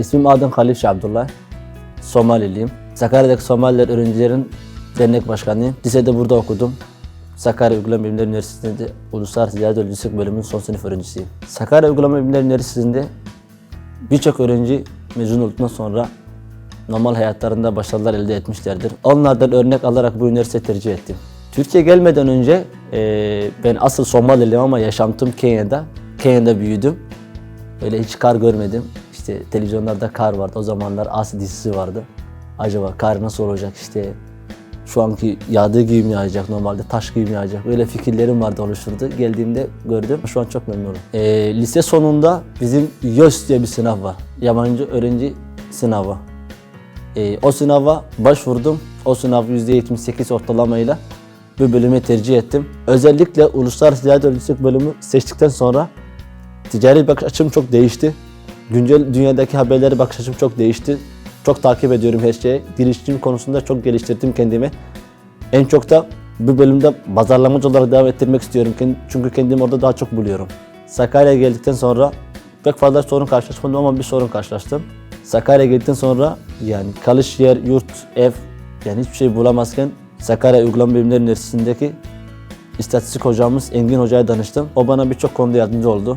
İsmim Adem Halif Abdullah. Somaliliyim. Sakarya'daki Somaliler öğrencilerin dernek başkanıyım. Lisede burada okudum. Sakarya Uygulama Bilimler Üniversitesi'nde Uluslararası Ticaret Öğrencilik bölümünün son sınıf öğrencisiyim. Sakarya Uygulama Bilimler Üniversitesi'nde birçok öğrenci mezun olduktan sonra normal hayatlarında başarılar elde etmişlerdir. Onlardan örnek alarak bu üniversiteyi tercih ettim. Türkiye gelmeden önce eee, ben asıl Somaliliyim ama yaşantım Kenya'da. Kenya'da büyüdüm. Öyle hiç kar görmedim. İşte televizyonlarda kar vardı. O zamanlar Asi dizisi vardı. Acaba kar nasıl olacak işte şu anki yağdığı gibi mi yağacak normalde taş gibi mi yağacak öyle fikirlerim vardı oluşturdu. Geldiğimde gördüm. Şu an çok memnunum. Ee, lise sonunda bizim YÖS diye bir sınav var. Yabancı öğrenci sınavı. Ee, o sınava başvurdum. O sınav %78 ortalamayla bu bölümü tercih ettim. Özellikle Uluslararası Ticaret Öğrencilik bölümü seçtikten sonra ticari bakış açım çok değişti. Güncel dünyadaki haberleri bakış açım çok değişti. Çok takip ediyorum her şeyi. Girişim konusunda çok geliştirdim kendimi. En çok da bu bölümde pazarlamacı olarak devam ettirmek istiyorum. Çünkü kendimi orada daha çok buluyorum. Sakarya'ya geldikten sonra pek fazla sorun karşılaşmadım ama bir sorun karşılaştım. Sakarya'ya geldikten sonra yani kalış yer, yurt, ev yani hiçbir şey bulamazken Sakarya Uygulama Bilimleri Üniversitesi'ndeki İstatistik hocamız Engin Hoca'ya danıştım. O bana birçok konuda yardımcı oldu.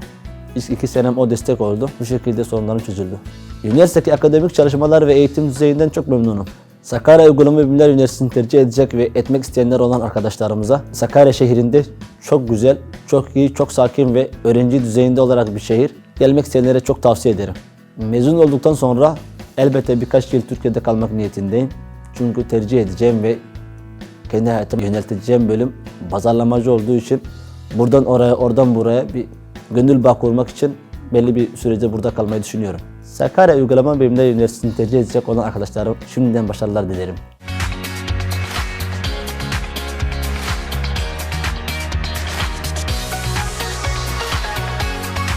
İlk iki senem o destek oldu. Bu şekilde sorunlarım çözüldü. Üniversitedeki akademik çalışmalar ve eğitim düzeyinden çok memnunum. Sakarya Uygulama Bilimler Üniversitesi'ni tercih edecek ve etmek isteyenler olan arkadaşlarımıza Sakarya şehrinde çok güzel, çok iyi, çok sakin ve öğrenci düzeyinde olarak bir şehir. Gelmek isteyenlere çok tavsiye ederim. Mezun olduktan sonra elbette birkaç yıl Türkiye'de kalmak niyetindeyim. Çünkü tercih edeceğim ve kendi hayatımı yönelteceğim bölüm pazarlamacı olduğu için buradan oraya, oradan buraya bir gönül bağ kurmak için belli bir sürece burada kalmayı düşünüyorum. Sakarya Uygulama Bilimleri Üniversitesi'ni tercih edecek olan arkadaşlarım şimdiden başarılar dilerim.